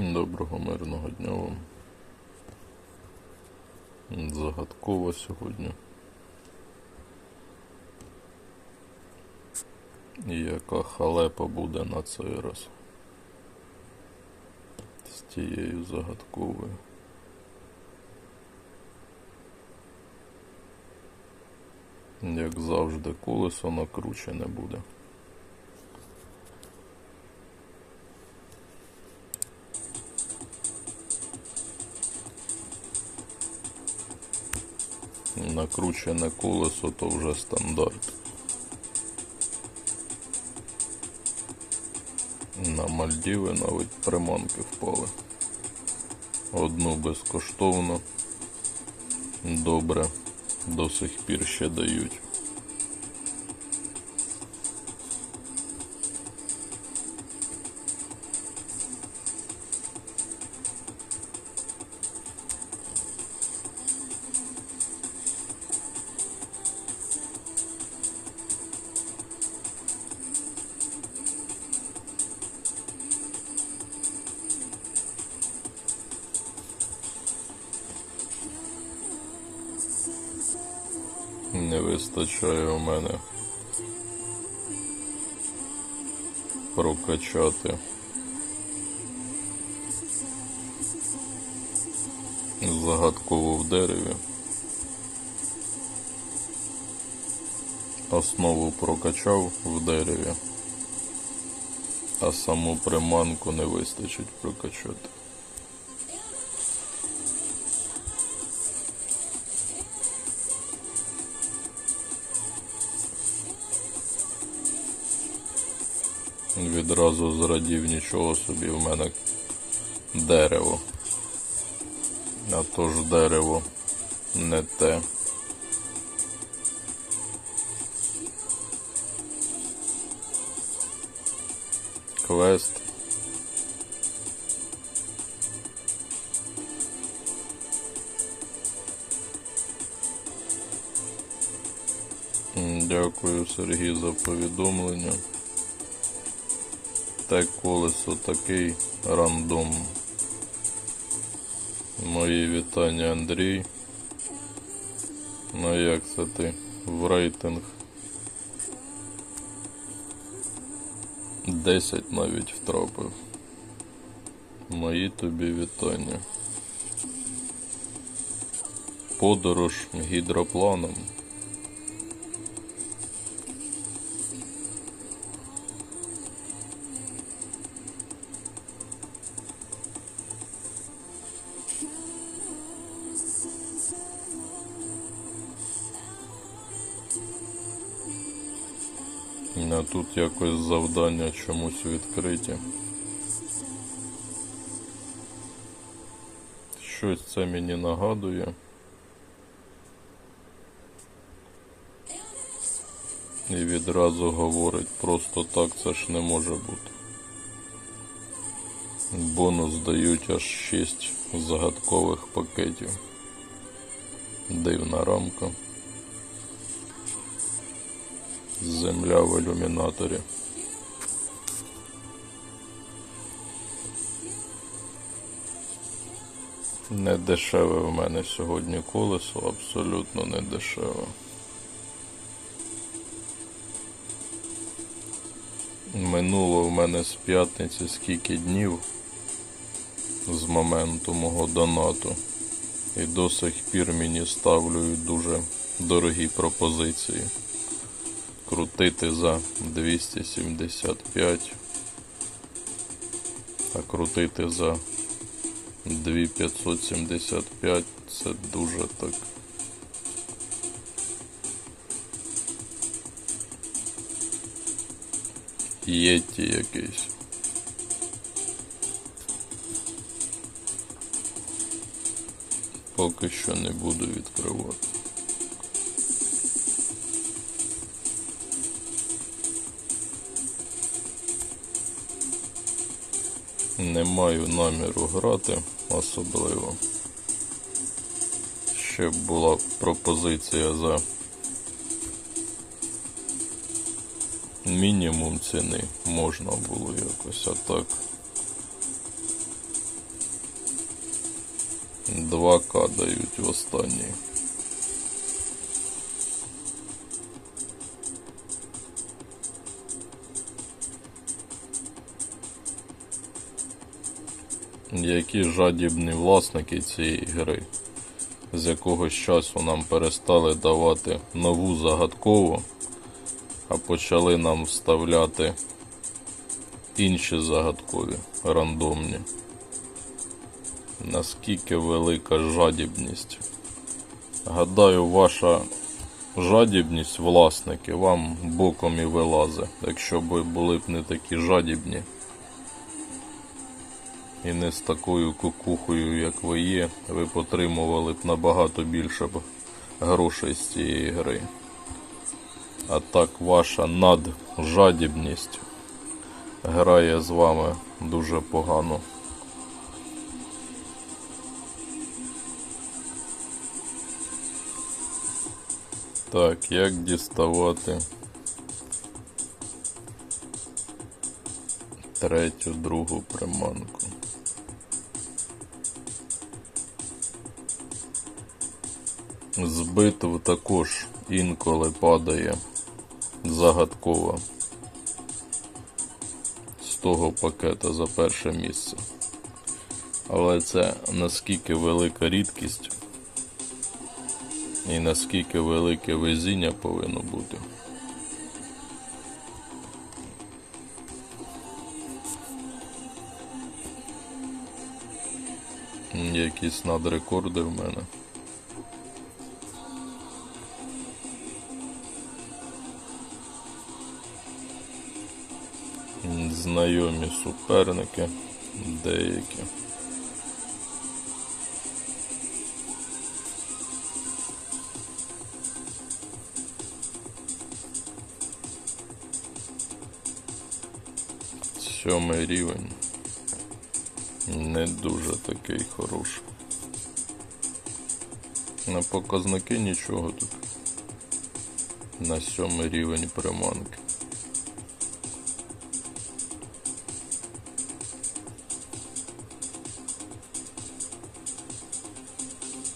Доброго мирного дня вам. Загадково сьогодні. Яка халепа буде на цей раз з тією загадковою. Як завжди, колесо накручене буде. Накручене колесо то вже стандарт. На Мальдіви навіть приманки впали. Одну безкоштовно. Добре. До сих пір ще дають. Не вистачає у мене прокачати загадково в дереві. Основу прокачав в дереві, а саму приманку не вистачить прокачати. Відразу зрадів нічого собі в мене дерево. А то ж дерево не те. Квест. Дякую, Сергій, за повідомлення. Те колесо такий рандом. Мої вітання, Андрій. Ну як це ти в рейтинг? 10 навіть втрапив. Мої тобі вітання. Подорож гідропланом. Тут якось завдання чомусь відкриті. Щось це мені нагадує. І відразу говорить, просто так це ж не може бути. Бонус дають аж 6 загадкових пакетів. Дивна рамка. Земля в ілюмінаторі. Не дешеве в мене сьогодні колесо, абсолютно не дешеве. Минуло в мене з п'ятниці скільки днів з моменту мого донату. І до сих пір мені ставлюють дуже дорогі пропозиції крутити за 275, а крутити за 2575 це дуже так. Єті якийсь. Поки що не буду відкривати. не маю наміру грати особливо. Ще була пропозиція за мінімум ціни можна було якось а так. 2К дають в останній. Які жадібні власники цієї гри, з якогось часу нам перестали давати нову загадкову, а почали нам вставляти інші загадкові, рандомні. Наскільки велика жадібність. Гадаю, ваша жадібність, власники, вам боком і вилазе, якщо б були б не такі жадібні. І не з такою кукухою, як ви є, ви б отримували б набагато більше б грошей з цієї гри. А так ваша наджадібність грає з вами дуже погано. Так, як діставати третю, другу приманку? З битв також інколи падає загадкова з того пакета за перше місце. Але це наскільки велика рідкість і наскільки велике везіння повинно бути. Якісь надрекорди в мене. Знайомі суперники деякі. Сьомий рівень. Не дуже такий хороший. На показники нічого тут. На сьомий рівень приманки.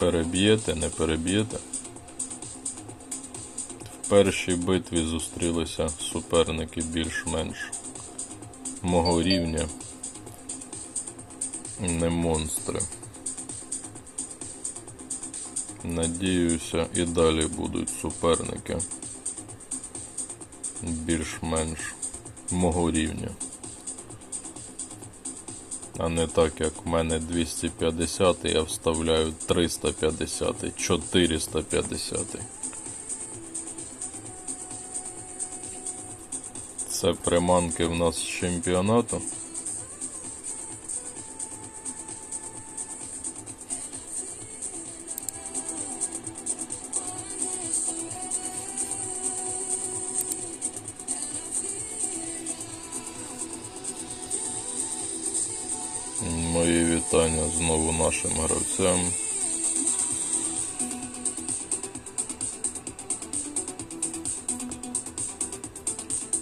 Переб'єте, не переб'єте. В першій битві зустрілися суперники більш-менш мого рівня. Не монстри. Надіюся, і далі будуть суперники більш-менш мого рівня. А не так, як в мене 250, я вставляю 350, 450. Це приманки в нас з чемпіонату. Знову нашим гравцям.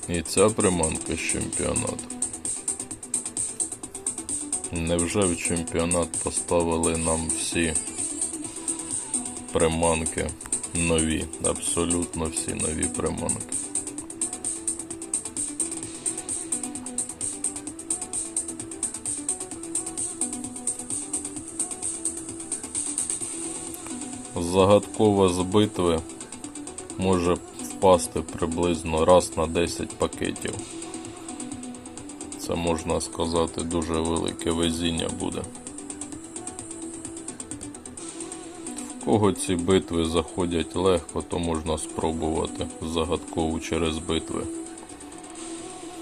І ця приманка з чемпіонату. Невже в чемпіонат поставили нам всі приманки нові? Абсолютно всі нові приманки. Загадкова з битви може впасти приблизно раз на 10 пакетів. Це можна сказати дуже велике везіння буде. В кого ці битви заходять легко, то можна спробувати загадкову через битви.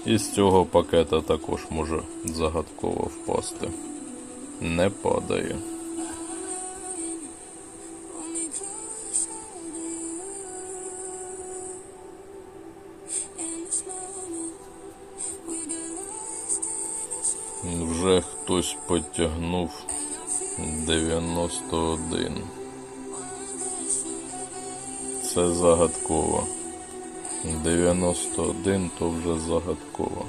І з цього пакета також може загадково впасти. Не падає. хтось потягнув 91. Це загадково. 91 то вже загадково.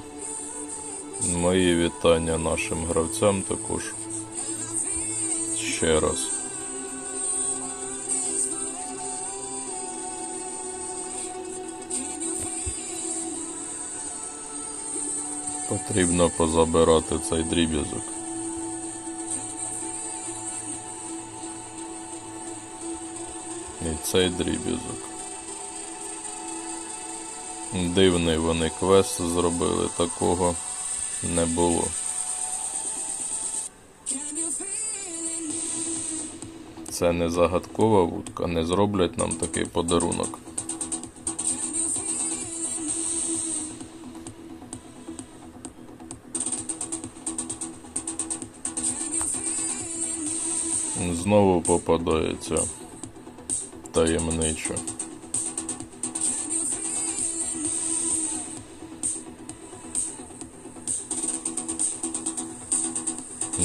Мої вітання нашим гравцям також. Ще раз. Потрібно позабирати цей дріб'язок. Цей дріб'язок. Дивний вони квест зробили, такого не було. Це не загадкова вудка, не зроблять нам такий подарунок. Знову попадається таємничо.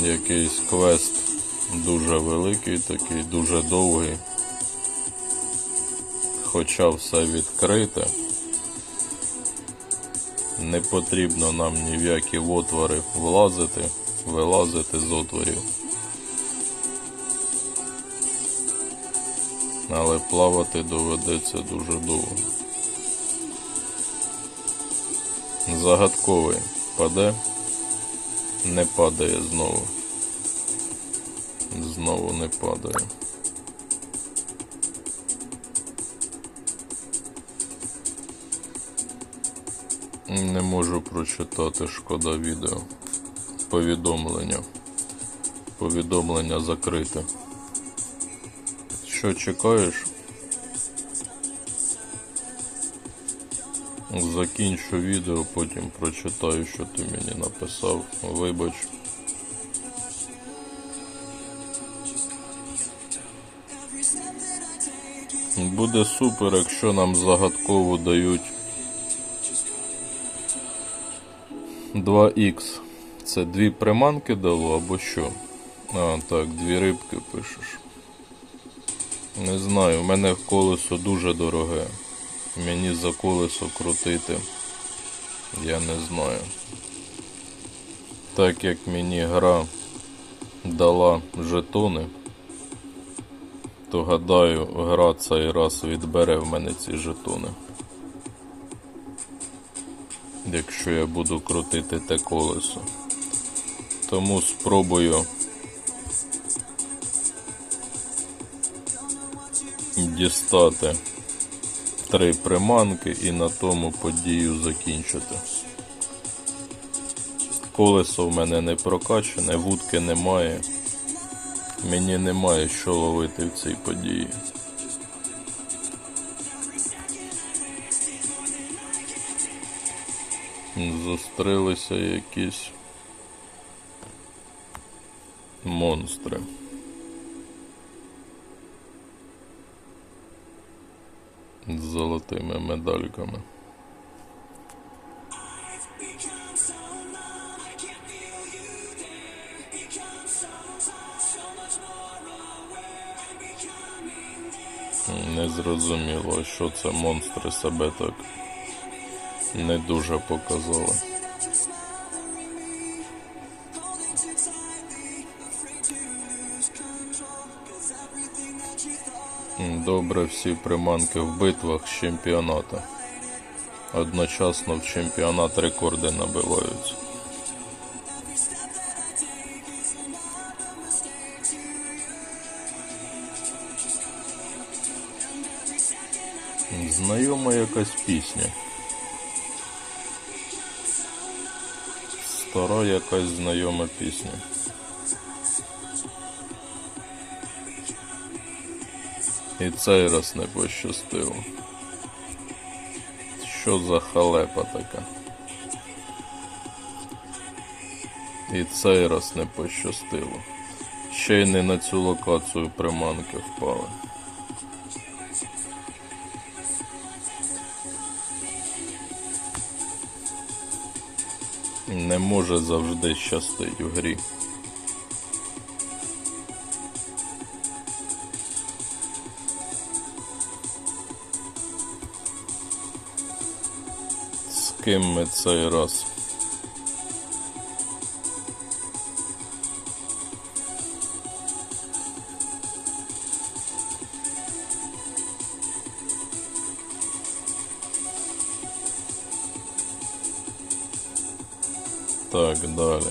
Якийсь квест дуже великий, такий, дуже довгий. Хоча все відкрите. Не потрібно нам ні в які отвори влазити, вилазити з отворів. Але плавати доведеться дуже довго. Загадковий паде, не падає знову. Знову не падає. Не можу прочитати, шкода відео. Повідомлення. Повідомлення закрите. Що чекаєш? Закінчу відео, потім прочитаю, що ти мені написав. Вибач. Буде супер, якщо нам загадково дають 2х. Це дві приманки дало або що? А, так, дві рибки пишеш. Не знаю, у мене колесо дуже дороге. Мені за колесо крутити. Я не знаю. Так як мені гра дала жетони, то гадаю, гра цей раз відбере в мене ці жетони. Якщо я буду крутити те колесо. Тому спробую дістати три приманки і на тому подію закінчити. Колесо в мене не прокачане, вудки немає. Мені немає що ловити в цій події. Зустрілися якісь монстри. З золотими медальками. Не зрозуміло, що це монстри себе так не дуже показали. Добре всі приманки в битвах з чемпіоната. Одночасно в чемпіонат рекорди набиваються. Знайома якась пісня. Стара якась знайома пісня. І цей раз не пощастило. Що за халепа така? І цей раз не пощастило. Ще й не на цю локацію приманки впали. Не може завжди щастить у грі. З ким ми цей раз? Так, далі.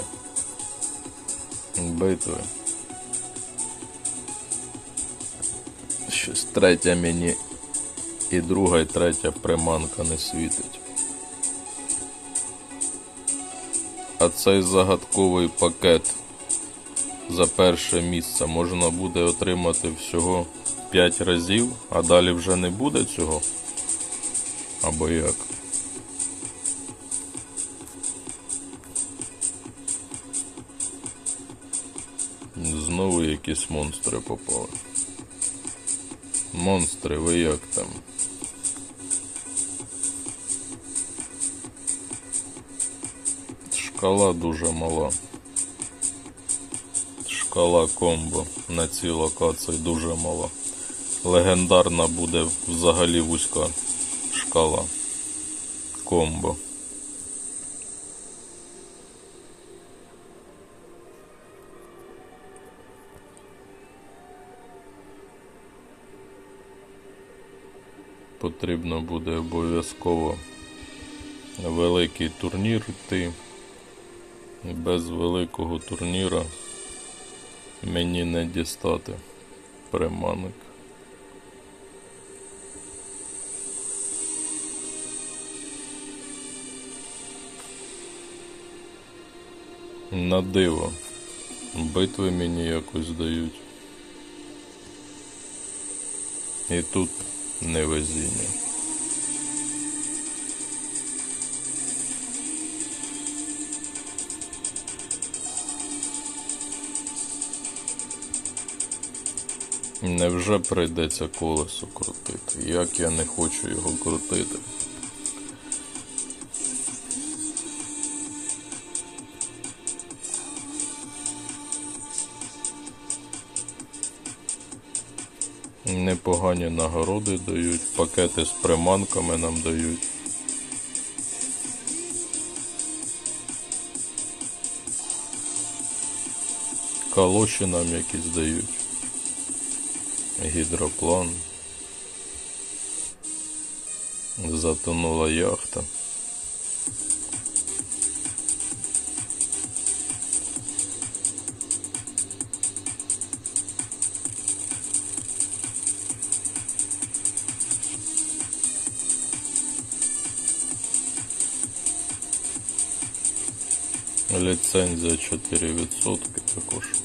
Битви. Щось третя мені і друга, і третя приманка не світить. А цей загадковий пакет за перше місце можна буде отримати всього 5 разів, а далі вже не буде цього. Або як? Знову якісь монстри попали. Монстри, ви як там? Шкала дуже мала. Шкала комбо на цій локації дуже мала. Легендарна буде взагалі вузька шкала комбо. Потрібно буде обов'язково великий турнір йти. Без великого турніра мені не дістати приманок. На диво. Битви мені якось дають. І тут невезіння. Невже прийдеться колесо крутити? Як я не хочу його крутити? Непогані нагороди дають, пакети з приманками нам дають. Калоші нам якісь дають. Гідроплан. Затонула яхта. Ліцензія 4% також.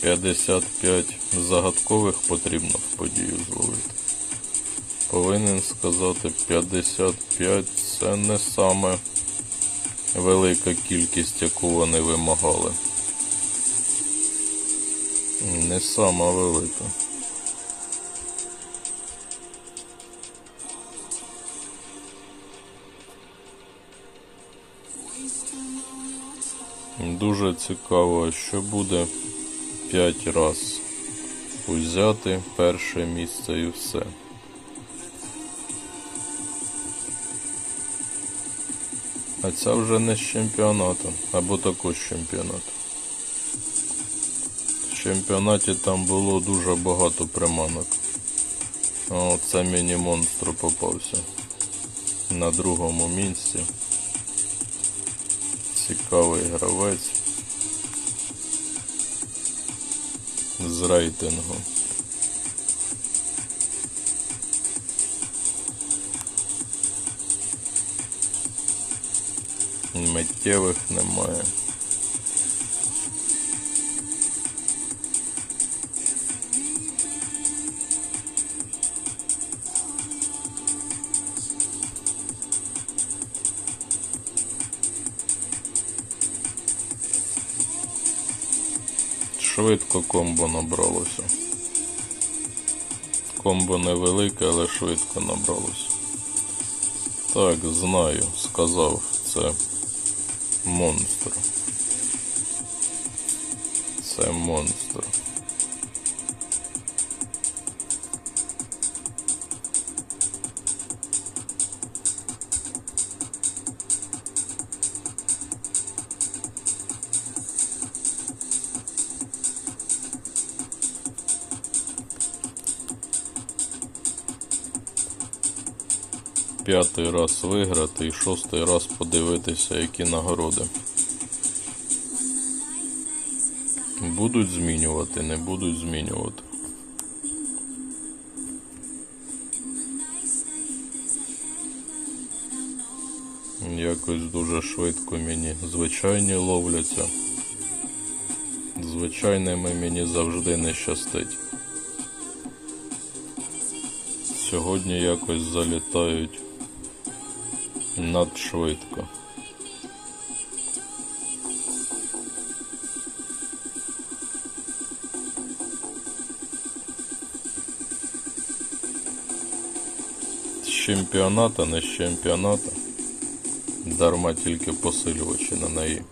П'ятдесят п'ять загадкових потрібно в подію зловити. Повинен сказати 55 це не саме велика кількість, яку вони вимагали. Не сама велика. Дуже цікаво, що буде 5 раз узяти перше місце і все. А ця вже не з чемпіонату, або також з чемпіонату. В чемпіонаті там було дуже багато приманок. Оце міні-монстр попався на другому місці. Цікавий гравець з рейтингу. Миттєвих немає. Швидко комбо набралося. Комбо невелике, але швидко набралося. Так, знаю, сказав, це монстр. Це монстр. П'ятий раз виграти і шостий раз подивитися, які нагороди. Будуть змінювати, не будуть змінювати. Якось дуже швидко мені звичайні ловляться. Звичайними мені завжди не щастить. Сьогодні якось залітають надшвидко. З чемпіоната, не з чемпіоната. Дарма тільки посилювачі на неї.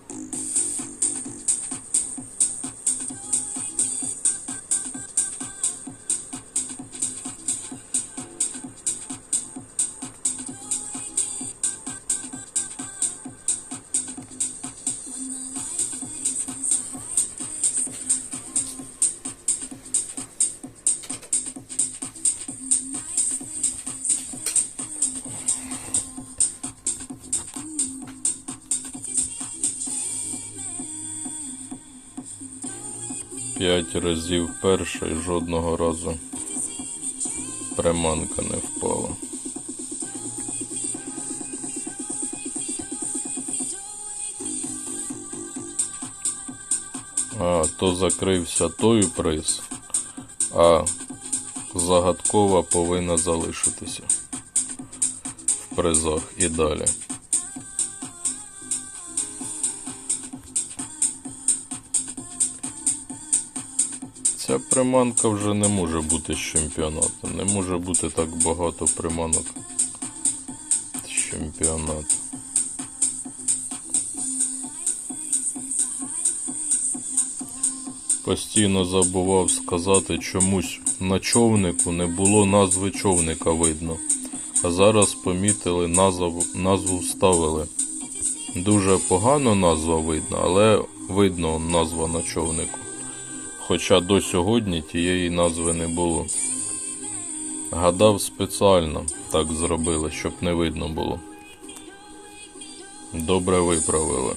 П'ять разів перший жодного разу приманка не впала. А, то закрився той приз, а загадкова повинна залишитися в призах і далі. Ця приманка вже не може бути з чемпіонату. Не може бути так багато приманок з чемпіонату. Постійно забував сказати чомусь на човнику не було назви човника видно. А зараз помітили назву, назву вставили. Дуже погано назва видно, але видно назва на човнику. Хоча до сьогодні тієї назви не було. Гадав спеціально так зробили, щоб не видно було. Добре виправили.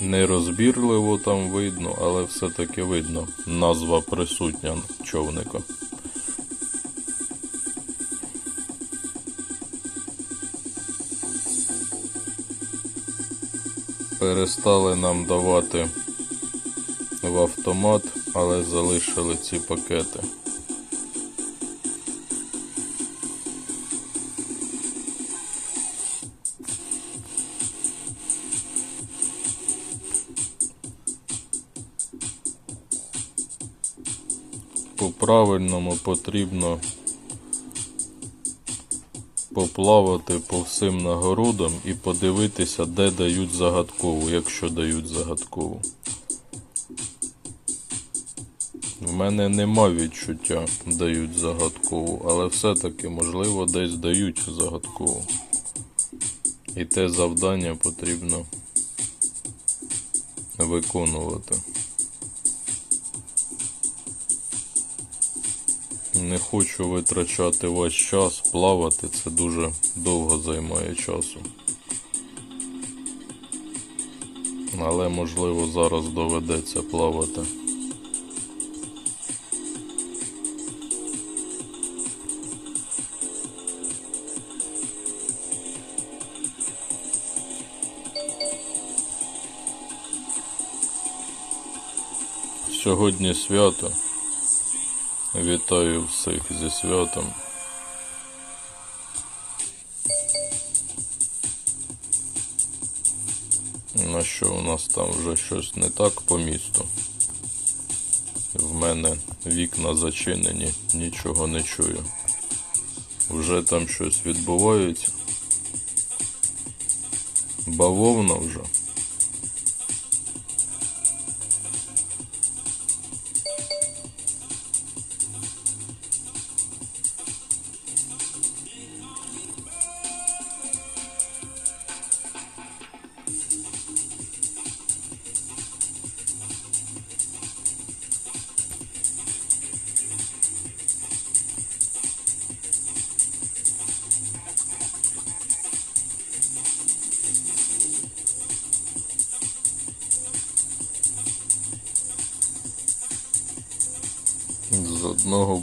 Нерозбірливо там видно, але все-таки видно. Назва присутня човника. Перестали нам давати в автомат, але залишили ці пакети. По-правильному потрібно поплавати по всім нагородам і подивитися, де дають загадкову, якщо дають загадкову. Мене нема відчуття, дають загадкову, але все-таки, можливо, десь дають загадкову. І те завдання потрібно виконувати. Не хочу витрачати ваш час, плавати це дуже довго займає часу. Але можливо зараз доведеться плавати. Сьогодні свято. Вітаю всіх зі святом. На що у нас там вже щось не так по місту? В мене вікна зачинені, нічого не чую. Вже там щось відбувається. Бавовна вже.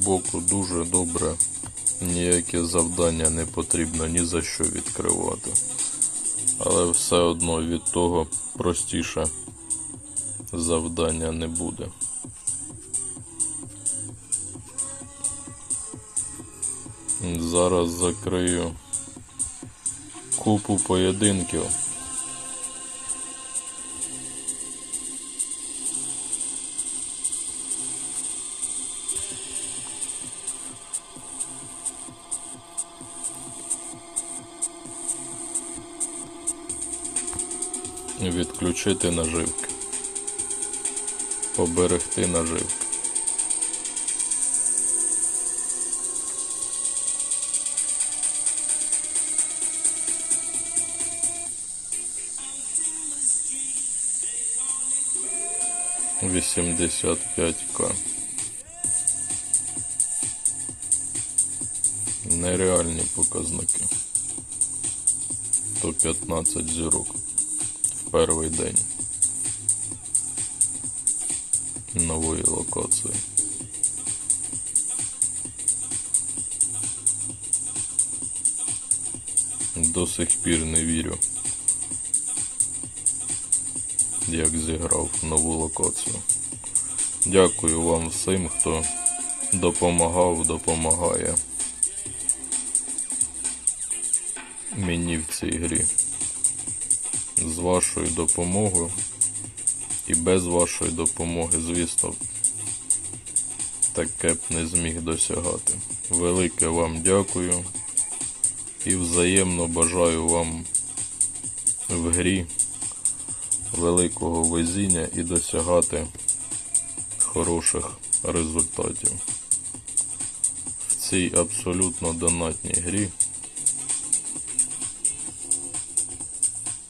Боку дуже добре. Ніяке завдання не потрібно ні за що відкривати. Але все одно від того простіше завдання не буде. Зараз закрию купу поєдинків. Відключити наживки. Поберегти наживки. Вісімдесят п'ять к. Нереальні показники. 115 зірок перший день нової локації. До сих пір не вірю, як зіграв нову локацію. Дякую вам всім, хто допомагав, допомагає мені в цій грі. Вашою допомогою і без вашої допомоги, звісно, таке б не зміг досягати. Велике вам дякую і взаємно бажаю вам в грі великого везіння і досягати хороших результатів. В цій абсолютно донатній грі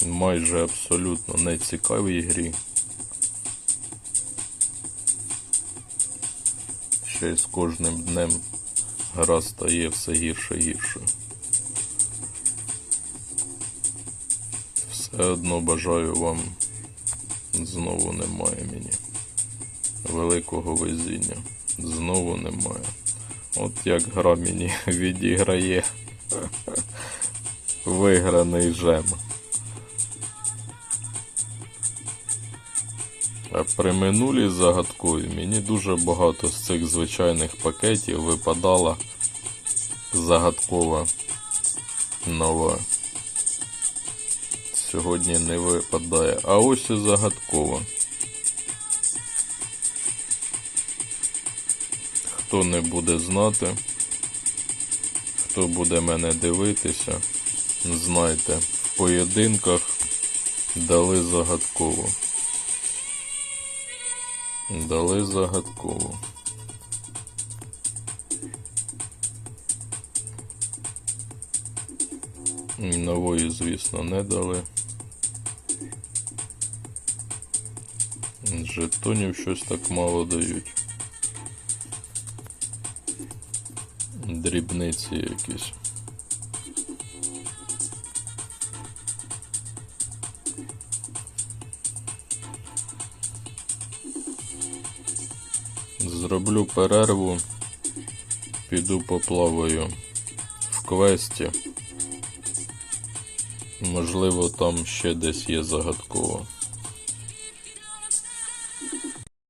майже абсолютно нецікавій грі. Ще й з кожним днем гра стає все гірше гірше. Все одно бажаю вам знову немає мені. Великого везіння. Знову немає. От як гра мені відіграє виграний жем. При минулій загадковій мені дуже багато з цих звичайних пакетів випадала загадкова нова. Сьогодні не випадає. А ось і загадкова. Хто не буде знати, хто буде мене дивитися, знайте, в поєдинках дали загадково. Дали загадково. Нової, звісно, не дали. Жетонів щось так мало дають. Дрібниці якісь. Зроблю перерву, піду поплаваю в квесті. Можливо, там ще десь є загадково.